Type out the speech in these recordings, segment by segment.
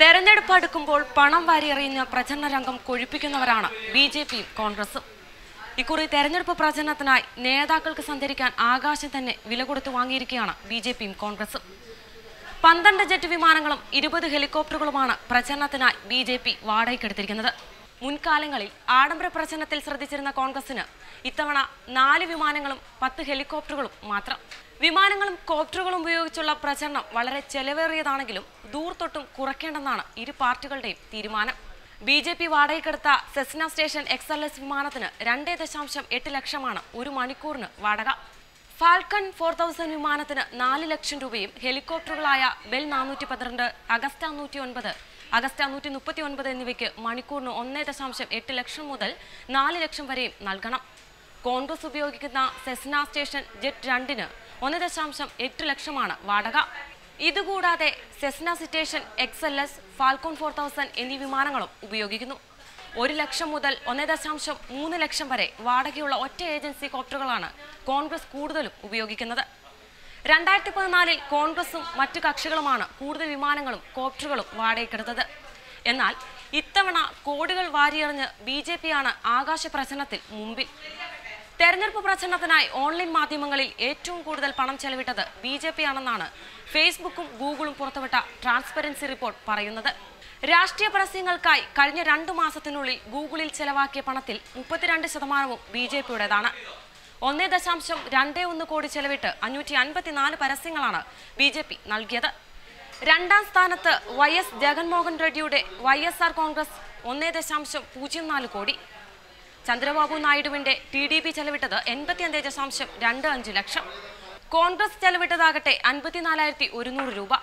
തെരഞ്ഞെടുപ്പ് അടുക്കുമ്പോൾ പണം വാരിയെറിയുന്ന പ്രചരണ രംഗം കൊഴിപ്പിക്കുന്നവരാണ് ബി ജെ പിയും കോൺഗ്രസും. ഇക്കുറി തെരഞ്ഞെടുപ്പ് പ്രചരണത്തിനായി നേതാക്കൾക്ക് സഞ്ചരിക്കാൻ ആകാശം തന്നെ വില കൊടുത്തു വാങ്ങിയിരിക്കുകയാണ് ബി ജെ പിയും കോൺഗ്രസും. പന്ത്രണ്ട് ജെറ്റ് വിമാനങ്ങളും ഇരുപത് ഹെലികോപ്റ്ററുകളുമാണ് പ്രചരണത്തിനായി ബി ജെ പി വാടകയ്ക്കെടുത്തിരിക്കുന്നത്. മുൻകാലങ്ങളിൽ ആഡംബര പ്രചരണത്തിൽ ശ്രദ്ധിച്ചിരുന്ന കോൺഗ്രസിന് ഇത്തവണ നാല് വിമാനങ്ങളും പത്ത് ഹെലികോപ്റ്ററുകളും മാത്രം. വിമാനങ്ങളും കോപ്റ്ററുകളും ഉപയോഗിച്ചുള്ള പ്രചരണം വളരെ ചെലവേറിയതാണെങ്കിലും ദൂർത്തൊട്ടും കുറയ്ക്കേണ്ടെന്നാണ് ഇരു പാർട്ടികളുടെയും തീരുമാനം. B J P വാടകയ്ക്കെടുത്ത Cessna citation X L S വിമാനത്തിന് രണ്ടേ ദശാംശം എട്ട് ലക്ഷമാണ് ഒരു മണിക്കൂറിന് വാടക. ഫാൽക്കൺ ഫോർ തൗസൻഡ് വിമാനത്തിന് നാല് ലക്ഷം രൂപയും ഹെലികോപ്റ്ററുകളായ ബെൽ നാനൂറ്റി പന്ത്രണ്ട് അഗസ്റ്റ നൂറ്റി ഒൻപത് അഗസ്റ്റ നൂറ്റി മുപ്പത്തി ഒൻപത് എന്നിവയ്ക്ക് മണിക്കൂറിന് ഒന്നേ ദശാംശം എട്ട് ലക്ഷം മുതൽ നാല് ലക്ഷം വരെയും നൽകണം. കോൺഗ്രസ് ഉപയോഗിക്കുന്ന സെസ്ന സ്റ്റേഷൻ ജെറ്റ് രണ്ടിന് ഒന്ന് ദശാംശം എട്ട് ലക്ഷമാണ് വാടക. ഇതുകൂടാതെ Cessna citation X L S Falcon four thousand എന്നീ വിമാനങ്ങളും ഉപയോഗിക്കുന്നു. ഒരു ലക്ഷം മുതൽ ഒന്ന് ദശാംശം മൂന്ന് ലക്ഷം വരെ വാടകയുള്ള ഒറ്റ ഏജൻസി കോപ്റ്ററുകളാണ് കോൺഗ്രസ് കൂടുതലും ഉപയോഗിക്കുന്നത്. രണ്ടായിരത്തി പതിനാലിൽ കോൺഗ്രസും മറ്റു കക്ഷികളുമാണ് കൂടുതൽ വിമാനങ്ങളും കോപ്റ്ററുകളും വാടകയ്ക്കെടുത്തത്. എന്നാൽ ഇത്തവണ കോടികൾ വാരിയെറിഞ്ഞ് ബി ജെ പിയാണ് ആകാശ പ്രചരണത്തിൽ മുമ്പിൽ. തെരഞ്ഞെടുപ്പ് പ്രചരണത്തിനായി ഓൺലൈൻ മാധ്യമങ്ങളിൽ ഏറ്റവും കൂടുതൽ പണം ചെലവിട്ടത് ബി ജെ പി ആണെന്നാണ് ഫേസ്ബുക്കും ഗൂഗിളും പുറത്തുവിട്ട ട്രാൻസ്പെറൻസി റിപ്പോർട്ട് പറയുന്നത്. രാഷ്ട്രീയ പരസ്യങ്ങൾക്കായി കഴിഞ്ഞ രണ്ടു മാസത്തിനുള്ളിൽ ഗൂഗിളിൽ ചെലവാക്കിയ പണത്തിൽ മുപ്പത്തിരണ്ട് ശതമാനവും ബി ജെ പിയുടേതാണ്. ഒന്നേ ദശാംശം രണ്ടേ ഒന്ന് കോടി ചെലവിട്ട് അഞ്ഞൂറ്റി അൻപത്തിനാല് പരസ്യങ്ങളാണ് ബി ജെ പി നൽകിയത്. രണ്ടാം സ്ഥാനത്ത് വൈ എസ് ജഗൻമോഹൻ റെഡ്ഡിയുടെ വൈ എസ് ആർ കോൺഗ്രസ് ഒന്നേ ദശാംശം പൂജ്യം നാല് കോടി. ചന്ദ്രബാബു നായിഡുവിന്റെ ടി ഡി പി ചെലവിട്ടത് എൺപത്തിയഞ്ച് ദശാംശം രണ്ട് അഞ്ച് ലക്ഷം. കോൺഗ്രസ് ചെലവിട്ടതാകട്ടെ അൻപത്തിനാലായിരത്തി ഒരുന്നൂറ് രൂപ.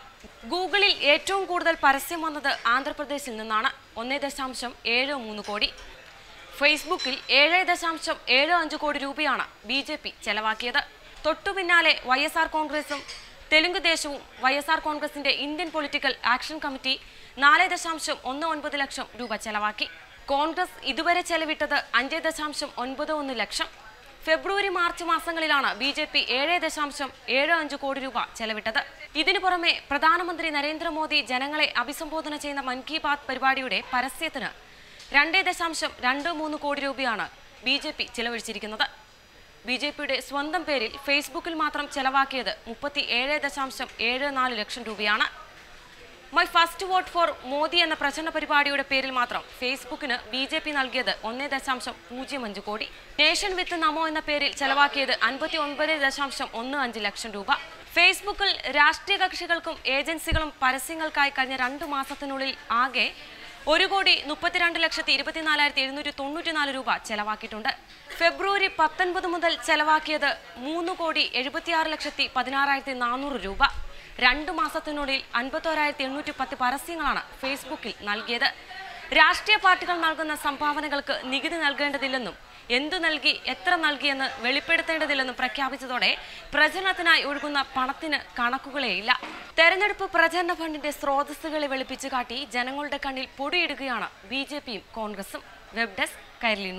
ഗൂഗിളിൽ ഏറ്റവും കൂടുതൽ പരസ്യം വന്നത് ആന്ധ്രാപ്രദേശിൽ നിന്നാണ്. ഒന്നേ ദശാംശം ഏഴ് മൂന്ന് കോടി. ഫേസ്ബുക്കിൽ ഏഴ് ദശാംശം ഏഴ് അഞ്ച് കോടി രൂപയാണ് ബി ജെ പി ചെലവാക്കിയത്. തൊട്ടു പിന്നാലെ വൈ എസ് ആർ കോൺഗ്രസും തെലുങ്ക് ദേശവും വൈ എസ് ആർ കോൺഗ്രസിന്റെ ഇന്ത്യൻ പൊളിറ്റിക്കൽ ആക്ഷൻ കമ്മിറ്റി നാല് ദശാംശം ഒന്ന് ഒൻപത് ലക്ഷം രൂപ ചെലവാക്കി. കോൺഗ്രസ് ഇതുവരെ ചെലവിട്ടത് അഞ്ച് ദശാംശം ഒൻപത് ഒന്ന് ലക്ഷം. ഫെബ്രുവരി മാർച്ച് മാസങ്ങളിലാണ് ബി ജെ പി ഏഴ് ദശാംശം ഏഴ് അഞ്ച് കോടി രൂപ ചെലവിട്ടത്. ഇതിനു പുറമെ പ്രധാനമന്ത്രി നരേന്ദ്രമോദി ജനങ്ങളെ അഭിസംബോധന ചെയ്യുന്ന മൻ കി ബാത് പരിപാടിയുടെ പരസ്യത്തിന് രണ്ട് ദശാംശം രണ്ട് മൂന്ന് കോടി രൂപയാണ് ബി ജെ പി ചെലവഴിച്ചിരിക്കുന്നത്. ബി ജെ പിയുടെ സ്വന്തം പേരിൽ ഫേസ്ബുക്കിൽ മാത്രം ചെലവാക്കിയത് മുപ്പത്തി ഏഴ് ദശാംശം ഏഴ് നാല് ലക്ഷം രൂപയാണ്. My first vote for Modi എന്ന പ്രചരണ പരിപാടിയുടെ പേരിൽ മാത്രം ഫേസ്ബുക്കിന് ബി ജെ പി നൽകിയത് ഒന്നേ ദശാംശം പൂജ്യം അഞ്ച് കോടി. നേഷൻ വിത്ത് നമോ എന്ന പേരിൽ ചെലവാക്കിയത് അൻപത്തി ഒൻപത് ദശാംശം ഒന്ന് അഞ്ച് ലക്ഷം രൂപ. ഫേസ്ബുക്കിൽ രാഷ്ട്രീയ കക്ഷികൾക്കും ഏജൻസികളും പരസ്യങ്ങൾക്കായി കഴിഞ്ഞ രണ്ടു മാസത്തിനുള്ളിൽ ആകെ ഒരു കോടി മുപ്പത്തിരണ്ട് ലക്ഷത്തി ഇരുപത്തിനാലായിരത്തി എഴുന്നൂറ്റി തൊണ്ണൂറ്റിനാല് രൂപ ചെലവാക്കിയിട്ടുണ്ട്. ഫെബ്രുവരി പത്തൊൻപത് മുതൽ ചെലവാക്കിയത് മൂന്ന് കോടി എഴുപത്തിയാറ് ലക്ഷത്തി പതിനാറായിരത്തി നാനൂറ് രൂപ. രണ്ട് മാസത്തിനുള്ളിൽ അൻപത്തോരായിരത്തി എണ്ണൂറ്റി പത്ത് പരസ്യങ്ങളാണ് ഫേസ്ബുക്കിൽ നൽകിയത്. രാഷ്ട്രീയ പാർട്ടികൾ നൽകുന്ന സംഭാവനകൾക്ക് നികുതി നൽകേണ്ടതില്ലെന്നും എന്തു നൽകി എത്ര നൽകിയെന്ന് വെളിപ്പെടുത്തേണ്ടതില്ലെന്ന് പ്രഖ്യാപിച്ചതോടെ പ്രചരണത്തിനായി ഒഴുകുന്ന പണത്തിന് കണക്കുകളേയില്ല തെരഞ്ഞെടുപ്പ് പ്രചരണ ഫണ്ടിന്റെ സ്രോതസ്സുകളെ വെളുപ്പിച്ചു കാട്ടി ജനങ്ങളുടെ കണ്ണിൽ പൊടിയിടുകയാണ് ബി കോൺഗ്രസും. Web desk Kairali